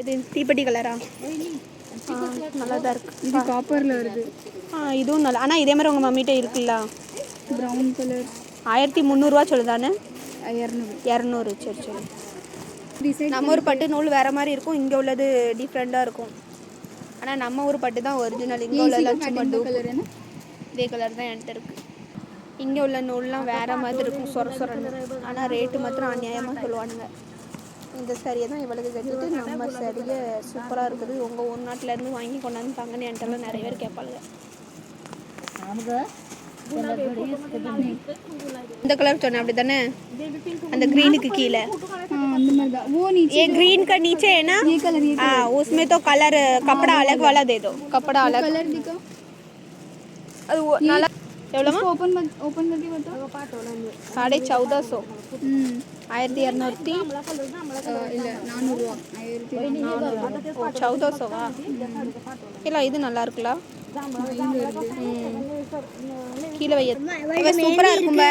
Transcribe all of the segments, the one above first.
எது தீப்பெட்டி கலரா? நல்லா தான் இருக்கு. இது காப்பரில் வருது. ஆ இதுவும் நல்லா ஆனால் இதே மாதிரி உங்கள் மம்மிகிட்ட இருக்குல்ல? ப்ரௌன் கலர் ஆயிரத்தி முந்நூறுரூவா சொல்லுதானே? இரநூறு இரநூறு சரி சரி. நம்ம ஊர் பட்டு நூல் வேற மாதிரி இருக்கும் இங்கே உள்ளது டிஃப்ரெண்ட்டாக இருக்கும். ஆனால் நம்ம ஊர் பட்டு தான் ஒரிஜினல் இங்கே உள்ளதெல்லாம் சும்மா டூப் கலர் இதே கலர் தான் என்கிட்ட இருக்கு. இங்கே உள்ள நூல்லாம் வேற மாதிரி இருக்கும் சொர சொரன்னு. ஆனால் ரேட்டு மாத்திரம் அநியாயமாக சொல்லுவானுங்க. இந்த சரியை தான் இவளுக்கு கட்டிட்டு நம்ம சரியை சூப்பராக இருக்குது உங்கள் ஊர் நாட்டுல இருந்து வாங்கி கொண்டாந்து தாங்கன்னு என்கிட்டலாம் நிறைய பேர் கேட்பாளுங்க இந்த கலர் சொன்னேன் அப்படி தானே அந்த க்ரீனுக்கு கீழே हाँ अंदर में दा- वो नीचे ये ग्रीन का नीचे है ना ये कलर ये हाँ उसमें तो कलर कपड़ा अलग वाला दे दो कपड़ा अलग कलर दिखाओ அது ஒ- நல்லா எவ்வளோ ஓப்பன் பண்ணி ஓப்பன் பண்ணி பார்த்தோம் சாடே சௌதா சோ ஆயிரத்தி இரநூத்தி இல்லை நானூறுவா. ஆயிரத்தி சௌதா சோவா இல்லை இது நல்லா இருக்குல்ல கீழே வைய சூப்பராக இருக்கும்பா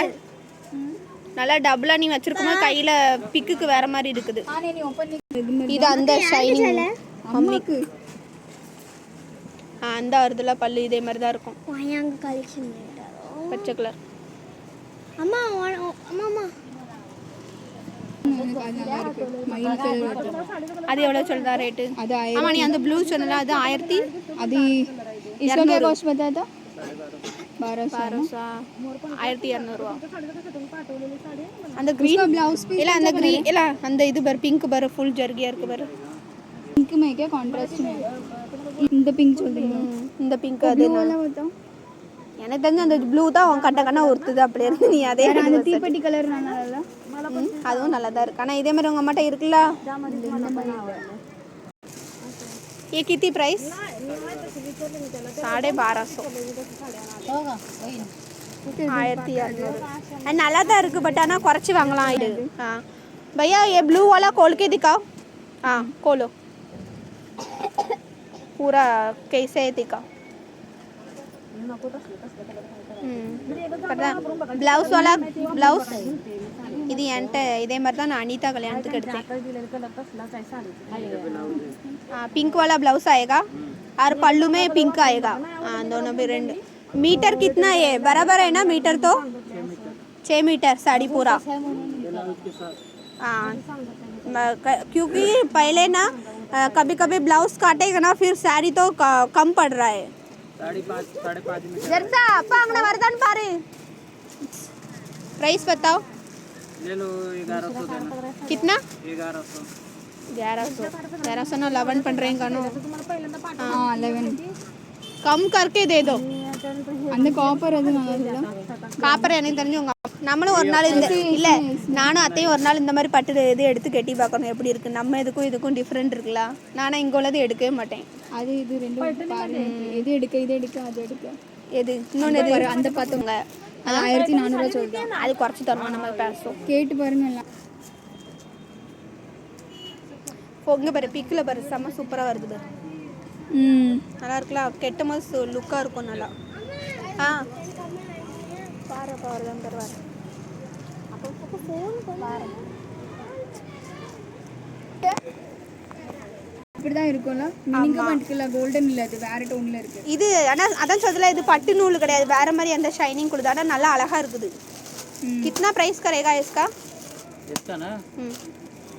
நல்லா டபுளா நீ வச்சிருக்கோமா கையில் பிக்குக்கு வேற மாதிரி இருக்குது. இது அந்த ஷைனிங் அம்மிக்கு. அந்த இதில் பல்லு இதே மாதிரி தான் இருக்கும். பச்சை கலர் அம்மா வா- அம்மா அம்மா எனக்கு அது நல்லா இருக்கு மயில் கலர் வருது அது எவ்வளோ சொல்லுதா ரேட்டு அது ஆயிரம் ஆமாம் நீ அந்த ப்ளூ சொன்னல அது ஆயிரத்தி அது इसका क्या कॉस्ट बताया था बारह सौ பாரஸா ஆயிரத்தி இரநூறுவா அந்த க்ரீன் ब्लाउज भी இல்லை அந்த க்ரீன் இல்லை அந்த இது பாரு பிங்க் பாரு ஃபுல் ஜர்கியாக இருக்கு பாரு पिंक में क्या कॉन्ट्रास्ट में இந்த பிங்க் சொல்றீங்க ம், இந்த பிங்க் அது நான் वाला बताओ எனக்கு தெரிஞ்ச அந்த ப்ளூ தான் உன் கட்ட கண்ணா ஒருத்துது அப்படி இருந்து நீ அதே வேற அந்த தீப்பெட்டி கலர் நல்லா இல்ல ம், அதுவும் நல்லா தான் இருக்கு ஆனால் இதே மாதிரி உங்க அம்மாட்ட இருக்குல்ல ये कितनी प्राइस साढ़े बारह सौ ஆயிரத்தி இரநூறு அது நல்லா தான் இருக்கு பட் ஆனால் குறைச்சி வாங்கலாம் இது ஆ भैया ये ब्लू वाला खोल के दिखाओ हाँ खोलो पूरा कैसे है दिखाओ பிளவுஸ் वाला பிளவுஸ் இது என்கிட்ட இதே மாதிரி पिंक वाला ब्लाउज आएगा और पल्लू में पिंक आएगा हाँ दोनों भी रेंड मीटर कितना है बराबर है ना मीटर तो छः मीटर साड़ी पूरा हाँ क्योंकि पहले ना कभी कभी ब्लाउज काटेगा ना फिर साड़ी तो कम पड़ रहा है जरसा पांगड़ा वरदान पारे प्राइस बताओ ले लो ग्यारह सौ देना कितना ग्यारह सौ ग्यारह सौ ग्यारह सौ ना अलेवन पड़ रहे हाँ अलेवन कम करके दे दो अंदर कॉपर है कापर है नहीं तरह நம்மளும் ஒரு நாள் இந்த இல்ல நானும் அத்தையும் ஒரு நாள் இந்த மாதிரி பட்டு இது எடுத்து கட்டி பார்க்கணும். எப்படி இருக்கு? நம்ம இதுக்கும் இதுக்கும் டிஃப்ரெண்ட் இருக்குல்ல? நானும் இங்க உள்ளது எடுக்கவே மாட்டேன். அது இது ரெண்டும் பாருங்க எது எடுக்க இது எடுக்க அது எடுக்க. எது? இன்னொன்று எது? அந்த பார்த்துங்க அது ஆயிரத்தி நானூறுவா சொல்றேன் அது குறைச்சி தருவோம் நம்ம பேசுவோம். கேட்டு பாருங்க எல்லாம். இங்கே பாரு பிக்கில் பாரு. செம்ம சூப்பராக வருது பாரு. ம். நல்லா இருக்கலாம் கெட்ட போது லுக்காக இருக்கும் நல்லா. ஆ. பாரு பாரு தான் தருவார் இப்படிதான் இருக்கும்ல மினிங்க பண்ணிக்கல கோல்டன் இல்ல அது வேற டோன்ல இருக்கு இது ஆனால் அதான் சொல்லல இது பட்டு நூல் கிடையாது வேற மாதிரி அந்த ஷைனிங் கொடுது ஆனால் நல்லா அழகா இருக்குது कितना प्राइस करेगा इसका इसका ना हम्म,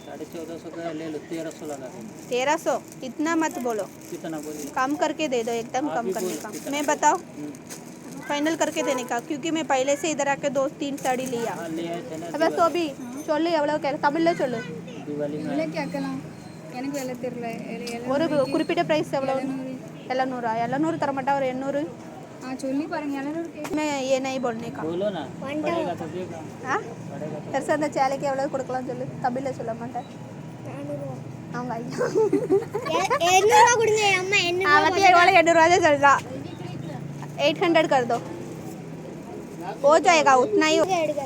साढ़े चौदह सौ का ले लो तेरह सौ लगा देंगे तेरह सौ इतना मत बोलो कितना बोलिए कम करके दे दो एकदम कम करने का मैं बताओ फाइनल करके देने का क्योंकि मैं पहले से इधर आके दो तीन साड़ी लिया अब तो अभी சொல்லு எவ்வளோ கே தமிழில் சொல்லு இல்லை கேட்கலாம் எனக்கு விலை தெரியல ஒரு குறிப்பிட்ட பிரைஸ் எவ்வளவு? எழுநூறா. எழுநூறு? தர மாட்டா ஒரு எண்ணூறு? हाँ चोली पाएंगे मैं ये नहीं बोलने का बोलो ना पड़ेगा तभी का அவங்க ஐயா. எண்ணூறுவா கொடுங்க அம்மா எண்ணூறுவா எவ்வளோ எண்ணூறுவா தான் சொல்கிறான் एट हंड्रेड कर दो हो जाएगा उतना ही எடுங்க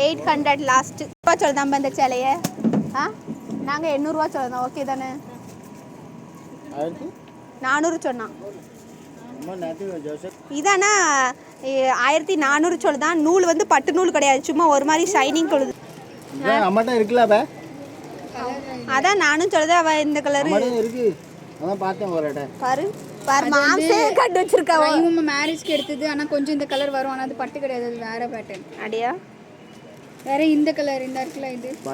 எயிட் ஹண்ட்ரட் லாஸ்ட் ரூபா சொல்லுதான் இந்த சேலையை ஆ நாங்கள் எண்ணூறுரூவா சொல்லுதோம் ஓகே தானே நானூறு சொன்னான் இதானா எ- ஆயிரத்தி நானூறு சொல்லுதான் நூல் வந்து பட்டு நூல் கிடையாது சும்மா ஒரு மாதிரி ஷைனிங் கொழுது அம்மாட்ட இருக்குல்ல அப்ப அதான் நானும் சொல்லுது அவ இந்த கலர் हमारे இருக்கு அதான் பார்த்தேன் ஒரு இடம் பாரு பாரு மாம்சே வச்சிருக்கா இவங்க மேரேஜ்க்கு எடுத்தது ஆனா கொஞ்சம் இந்த கலர் வரும். ஆனா அது பட்டு கிடையாது அது வேற பேட்டர்ன் அடியா வேற இந்த கலர் இந்த இருக்குல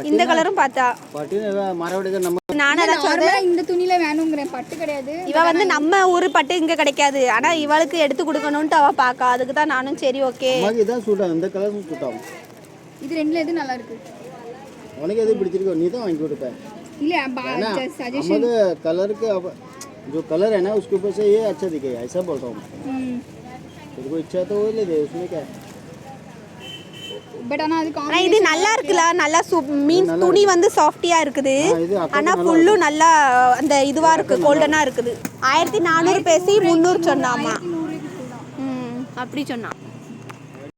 இந்த கலரும் பார்த்தா. நானும் இந்த துணியில வேணுங்கிறேன். பட்டு கிடையாது. இவ வந்து நம்ம ஊர் பட்டு இங்க கிடைக்காது. ஆனா இவளுக்கு எடுத்து கொடுக்கணும்னு அவ பாக்கா. அதுக்குதான் நானும் சரி ஓகே. இந்த கலரும் சூட் இது ரெண்டுல எது நல்லா இருக்கு? உனக்கு எது வாங்கி கொடுப்ப. இல்ல சஜஷன் கலருக்கு जो कलर है ना उसके ऊपर से ये अच्छा दिखेगा ऐसा बोल रहा हूँ मैं। तेरे को इच्छा है तो वो ले दे उसमें क्या है பட் ஆனா அது ஆனா இது நல்லா இருக்குல்ல நல்லா மீன்ஸ் துணி வந்து சாஃப்டியா இருக்குது ஆ, இது அக்கா ஆனா ஃபுல்லும் நல்லா அந்த இதுவா இருக்கு கோல்டனா இருக்குது ஆயிரத்தி நானூறு பேசி முந்நூறு சொன்னாமா ம் அப்படி சொன்னான்